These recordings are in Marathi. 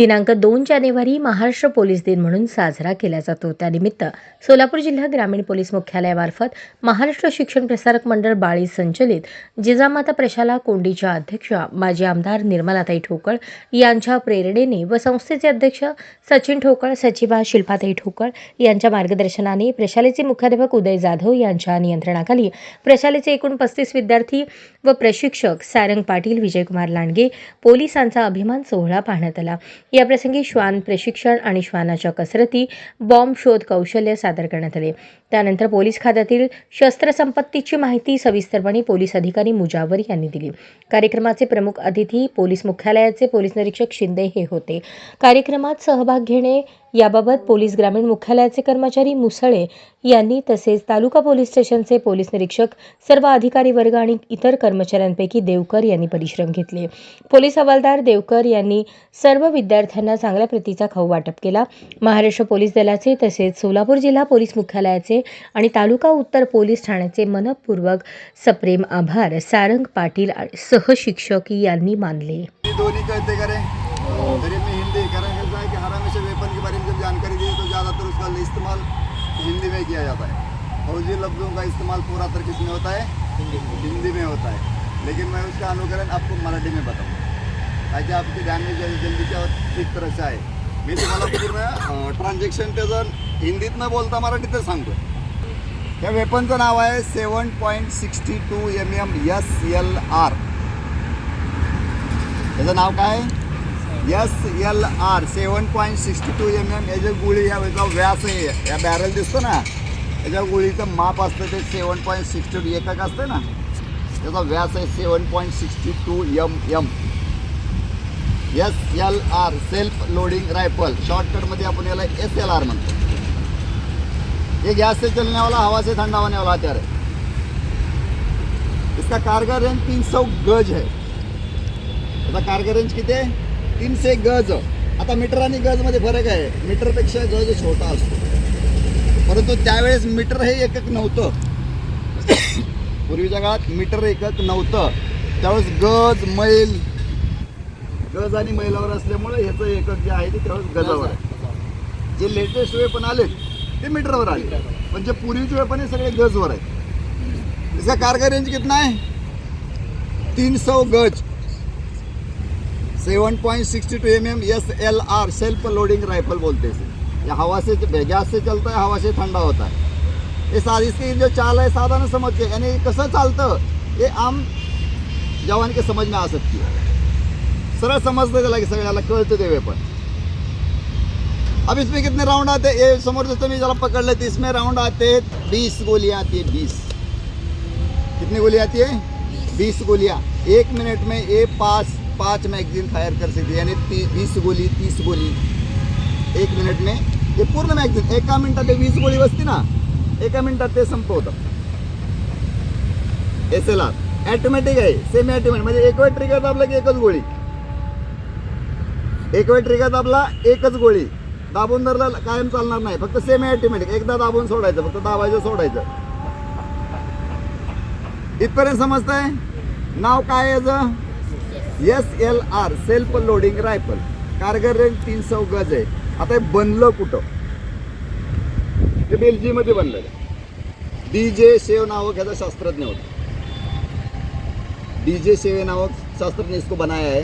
दिनांक दोन जानेवारी महाराष्ट्र पोलीस दिन म्हणून साजरा केला जातो. त्यानिमित्त सोलापूर जिल्हा ग्रामीण पोलीस मुख्यालयामार्फत महाराष्ट्र शिक्षण प्रसारक मंडळ बाळी संचलित जिजामाता प्रशाला कोंडीच्या अध्यक्षा माजी आमदार निर्मलाताई ठोकळ यांच्या प्रेरणेने व संस्थेचे अध्यक्ष सचिन ठोकळ सचिवा शिल्पाताई ठोकळ यांच्या मार्गदर्शनाने प्रशालेचे मुख्याध्यापक उदय जाधव यांच्या नियंत्रणाखाली प्रशालेचे एकूण पस्तीस विद्यार्थी व प्रशिक्षक सारंग पाटील विजयकुमार लांडगे पोलिसांचा अभिमान सोहळा पाहण्यात आला. याप्रसंगी श्वान प्रशिक्षण आणि श्वानाच्या कसरती बॉम्ब शोध कौशल्य सादर करण्यात आले. त्यानंतर पोलीस खात्यातील शस्त्रसंपत्तीची माहिती सविस्तरपणे पोलीस अधिकारी मुजावर यांनी दिली. कार्यक्रमाचे प्रमुख अतिथी पोलीस मुख्यालयाचे पोलीस निरीक्षक शिंदे हे होते. कार्यक्रमात सहभाग घेणे याबाबत पोलीस ग्रामीण मुख्यालयाचे कर्मचारी मुसळे यांनी तसेच तालुका पोलीस स्टेशनचे पोलीस निरीक्षक सर्व अधिकारी वर्ग आणि इतर कर्मचाऱ्यांपैकी देवकर यांनी परिश्रम घेतले. पोलीस हवालदार देवकर यांनी सर्व विद्यार्थ्यांना चांगल्या प्रतीचा खाऊ वाटप केला. महाराष्ट्र पोलीस दलाचे तसेच सोलापूर जिल्हा पोलीस मुख्यालयाचे आणि तालुका उत्तर पोलीस ठाण्याचे मनपूर्वक सप्रेम आभार सारंग पाटील आणि सहशिक्षक यांनी मानले ये दोनों कहते करें फिर में हिंदी कारण ऐसा है कि हर हमेशा वेपन के बारे में जब जानकारी दी तो ज़्यादातर उसका इस्तेमाल हिंदी में किया जाता है। फौजी लफ्ज़ों का इस्तेमाल पूरा तर किस में होता है। हिंदी में। होता है। लेकिन मैं उसका अनुकरण आपको मराठी में बताऊँ। ताकि आपकी ध्यान में जल्दी जल्दी से और ठीक तरह से आहे मी तुम्हाला पूर्ण ट्रान्झॅक्शन त्याचं हिंदीत न बोलता मराठीतच सांगतो या वेपनचं नाव आहे seven point sixty two M M S L R त्याचं नाव काय S L R seven point sixty two M M. याच्या गुळी याचा व्यास आहे. या बॅरल दिसतो ना? याच्या गुळीचं माप असतं ते सेवन पॉईंट सिक्स्टी टू. एकक असतं ना? त्याचा व्यास आहे seven point sixty two M M. S L R self loading rifle शॉर्टकटमध्ये आपण याला एस एल आर म्हणतो. ये गैस से चलने वाला हवा से ठंडा होने वाला हथियार है इसका कारगर रेंज 300 गज है इसका कारगर रेंज किती आहे? तीनशे गज. आता मीटर आणि गजमध्ये फरक आहे. मीटरपेक्षा गज छोटा असतो. परंतु त्यावेळेस मीटर हे एकक नव्हतं. पूर्वीच्या काळात मीटर एकक नव्हतं. त्यावेळेस गज मैल गज आणि मैलावर असल्यामुळे ह्याचं एकक जे आहे ते त्यावेळेस गजावर आहे. जे लेटेस्ट वेपन आले ते मीटरवर आले. पण जे पूर्वीचे वेपन हे सगळे गजवर आहे इसका कारगर रेंज कितना आहे तीन सौ गज. Seven point sixty two M M S L R self loading rifle बोलते हैं ये हवा से गैस से चलता है हवा से ठंडा होता है। ये सारी इसकी जो चाल है साधारण समझ के यानी कसं चालतं हे आम जवान के समझ में आ सकती है। सरळ समजतं त्याला की सगळ्याला कळतं ते वेपन अब इसमें कितने राउंड आते हैं? ये समोर जैसे मैं जरा पकड़ लेते इसमें राउंड आते हैं बीस गोलियाँ आती है बीस। कितनी गोली आती है? बीस। गोलियाँ। एक मिनट में ये पाँच पाँच मैगजीन फायर कर सकती है यानी ती, वीस गोली तीस गोली। एक मिनिट में ते पूर्ण मॅगझिन एका मिनिटात ते वीस गोळी बसते ना एका मिनिटात ते संपवतं। एस एल आर ॲटोमॅटिक आहे सेमी ॲटोमॅटिक म्हणजे एक वेळ ट्रिगर दाबला की एकच गोळी. एक वेळ ट्रिगर दाबला एकच गोळी. दाबून धरला कायम चालणार नाही फक्त सेमी ॲटोमॅटिक एकदा दाबून सोडायचं फक्त दाबायचं सोडायचं. इथपर्यंत समजतंय? नाव काय याचं? S L R self loading rifle कारगर रेंज तीन सौ गज आहे. आता हे बनलं कुठं? ते बेल्जियममध्ये बनलं डी जे शेव नावक ह्याचा शास्त्रज्ञ होता. डी जे शेव नावक शास्त्रज्ञ इसको बनाया है.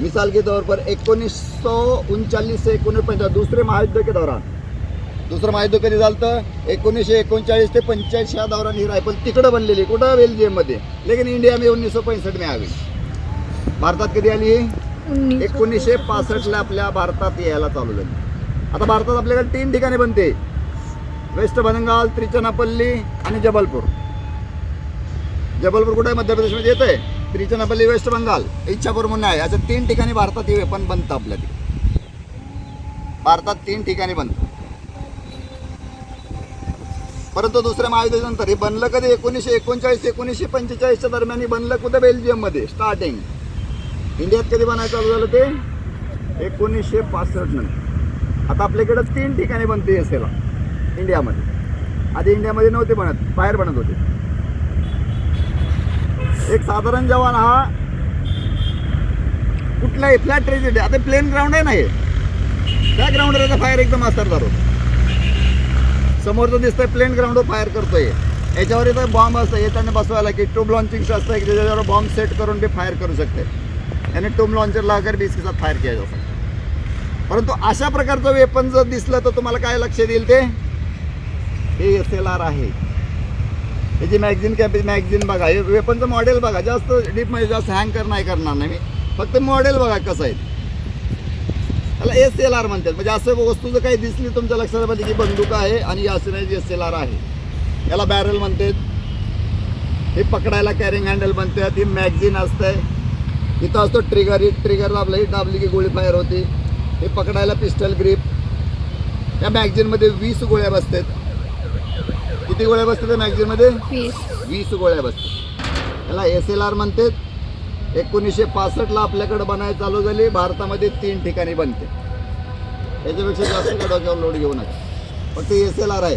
मिसाल के तौर पर एकोणीस सौ उनचालीस से एकोणीस पंचाळीस दुसरे महायुद्ध के दौरान. दुसरं महायुद्ध कधी झालं तर एकोणीसशे एकोणचाळीस ते पंच्याऐंशी या दौरान ही रायफल तिकडं बनलेली कुठं? बेल्जियममध्ये. लेकिन इंडिया में उन्नीस सौ पैंसठ में भारतात कधी आली? एकोणीसशे पासष्टला आपल्या भारतात यायला चालू झाली आता भारतात आपल्याकडे तीन ठिकाणी बनते. वेस्ट बंगाल त्रिचनापल्ली आणि जबलपूर. जबलपूर कुठे मध्य प्रदेशमध्ये येत आहे त्रिचनापल्ली वेस्ट बंगाल इच्छापूर म्हणून आहे. असं तीन ठिकाणी भारतात हे वेपन बनतं आपल्या तिकडे भारतात तीन ठिकाणी बनतं. परंतु दुसऱ्या महायुद्धानंतर हे बनलं कधी? एकोणीसशे एकोणचाळीस एकोणीसशे पंचेचाळीसच्या दरम्यान बनलं कुठं? बेल्जियममध्ये. स्टार्टिंग इंडियात कधी बनायला चालू झालं ते? एकोणीसशे पासष्ट नंतर. आता आपल्याकडं तीन ठिकाणी बनते एस एला इंडियामध्ये. आधी इंडियामध्ये नव्हते बनत बाहेर बनत होते. एक साधारण जवान हा कुठलाही फ्लॅट ट्रेजिडी आता प्लेन ग्राउंड आहे ना हे? त्या ग्राउंडवर याचा फायर एकदम असरदार होतो समोरचं दिसतंय प्लेन ग्राउंडवर फायर करतोय. याच्यावर इथं बॉम्ब असतं. येताना बसवायला की ट्यूब लॉन्चिंग असतं. की त्याच्यावर बॉम्ब सेट करून ते फायर करू शकते. याने टोम लॉन्चर लाकर भी इसके साथ फायर किया जा सकता परंतु अशा प्रकारचं वेपन जर दिसलं तर तुम्हाला काय लक्ष देईल ते? हे एस एल आर आहे. याची मॅगझिन कॅप मॅगझिन बघा. हे वेपनचं मॉडेल बघा. जास्त डीपमध्ये जास्त हँग कर नाही करणार नाही मी. फक्त मॉडेल बघा कसं आहे. त्याला एस एल आर म्हणतात. म्हणजे असं वस्तू जर काही दिसली तुमच्या लक्षात पाहिजे की बंदूक आहे आणि या एस एल आर आहे. याला बॅरल म्हणतात. हे पकडायला कॅरिंग हँडल म्हणतात. ही मॅगझिन असते इथं असतो ट्रिगर ही ट्रिगर दाबलं ही दाबली की गोळी फायर होती. हे पकडायला पिस्टल ग्रीप या मॅगझिनमध्ये वीस गोळ्या बसतात. किती गोळ्या बसतात मॅगझिनमध्ये वीस. गोळ्या बसतात. याला एस एल आर म्हणतात. एकोणीसशे पासष्टला आपल्याकडे बनायला चालू झाली. भारतामध्ये तीन ठिकाणी बनते. याच्यापेक्षा जास्त काय डोक्यावर लोड घेऊ नका. फक्त एस एल आर आहे.